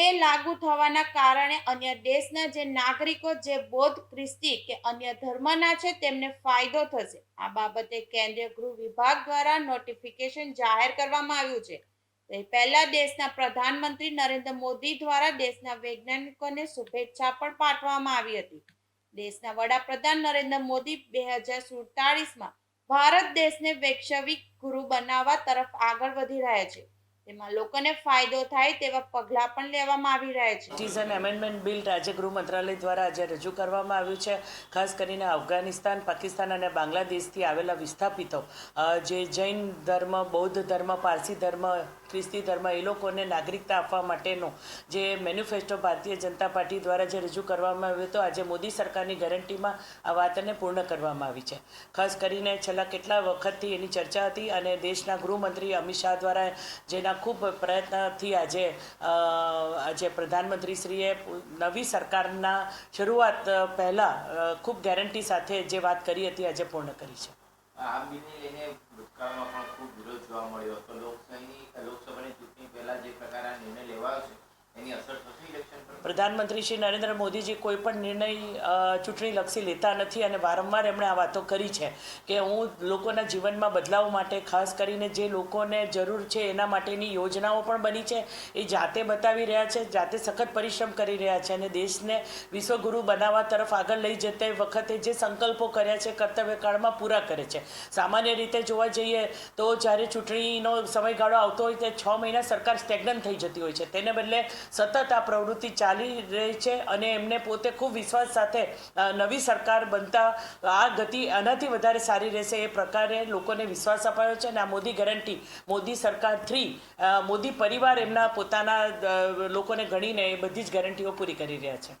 એ લાગુ થવાના કારણે અન્ય દેશના જે નાગરિકો, જે બૌદ્ધ ખ્રિસ્તી કે અન્ય ધર્મના છે, તેમને ફાયદો થશે. આ બાબતે કેન્દ્રીય ગૃહ વિભાગ દ્વારા નોટિફિકેશન જાહેર કરવામાં આવ્યું છે. તે પહેલા દેશના પ્રધાનમંત્રી નરેન્દ્ર મોદી દ્વારા દેશના વૈજ્ઞાનિકોને શુભેચ્છા પણ પાઠવવામાં આવી હતી. દેશના વડાપ્રધાન નરેન્દ્ર મોદી બે હજાર સુડતાલીસમાં ભારત દેશને વૈશ્વિક ગુરુ બનાવવા તરફ આગળ વધી રહ્યા છે. તેમાં લોકોને ફાયદો થાય તેવા પગલાં પણ લેવામાં આવી રહ્યા છે. ટીઝન એમેન્ડમેન્ટ બિલ રાજ્ય ગૃહ મંત્રાલય દ્વારા આજે રજૂ કરવામાં આવ્યું છે. ખાસ કરીને અફઘાનિસ્તાન, પાકિસ્તાન અને બાંગ્લાદેશથી આવેલા વિસ્થાપિતો જે જૈન ધર્મ, બૌદ્ધ ધર્મ, પારસી ધર્મ ખ્રિસ્તી ધર્મ એ લોકોને નાગરિકતા આપવા માટેનો જે મેન્યુફેસ્ટો ભારતીય જનતા પાર્ટી દ્વારા જે રજૂ કરવામાં આવ્યો હતો, આજે મોદી સરકારની ગેરંટીમાં આ વાતને પૂર્ણ કરવામાં આવી છે. ખાસ કરીને છેલ્લા કેટલા વખતથી એની ચર્ચા હતી અને દેશના ગૃહમંત્રી અમિત શાહ દ્વારા જેના ખૂબ પ્રયત્નથી આજે આજે પ્રધાનમંત્રીશ્રીએ નવી સરકારના શરૂઆત પહેલાં ખૂબ ગેરંટી સાથે જે વાત કરી હતી, આજે પૂર્ણ કરી છે. આ બિલને લઈને ભૂતકાળમાં પણ ખૂબ વિરોધ જોવા મળ્યો હતો લોકશાહીની લોકસભાની ચૂંટણી પહેલા જે પ્રકારે આ નિર્ણય લેવાયો એની અસર થશે. પ્રધાનમંત્રી શ્રી નરેન્દ્ર મોદીજી કોઈ પણ નિર્ણય ચૂંટણી ચૂંટણીલક્ષી લેતા નથી અને વારંવાર એમણે આ વાતો કરી છે કે હું લોકોના જીવનમાં બદલાવ માટે, ખાસ કરીને જે લોકોને જરૂર છે એના માટેની યોજનાઓ પણ બની છે, એ જાતે બતાવી રહ્યા છે, જાતે સખત પરિશ્રમ કરી રહ્યા છે અને દેશને વિશ્વગુરુ બનાવવા તરફ આગળ લઈ જતે વખતે જે સંકલ્પો કર્યા છે કર્તવ્યકાળમાં પૂરા કરે છે. સામાન્ય રીતે જોવા જઈએ તો જ્યારે ચૂંટણીનો સમયગાળો આવતો હોય તે છ મહિના સરકાર સ્ટેગ્નન્ટ થઈ જતી હોય છે. તેને બદલે સતત આ પ્રવૃત્તિ ચાલી રહી છે અને એમને પોતે ખૂબ વિશ્વાસ સાથે નવી સરકાર બનતા આ ગતિ આનાથી વધારે સારી રહેશે એ પ્રકારે લોકોને વિશ્વાસ અપાયો છે અને આ મોદી ગેરંટી, મોદી સરકાર થ્રી મોદી પરિવાર એમના પોતાના લોકોને ગણીને એ બધી જ ગેરંટીઓ પૂરી કરી રહ્યા છે.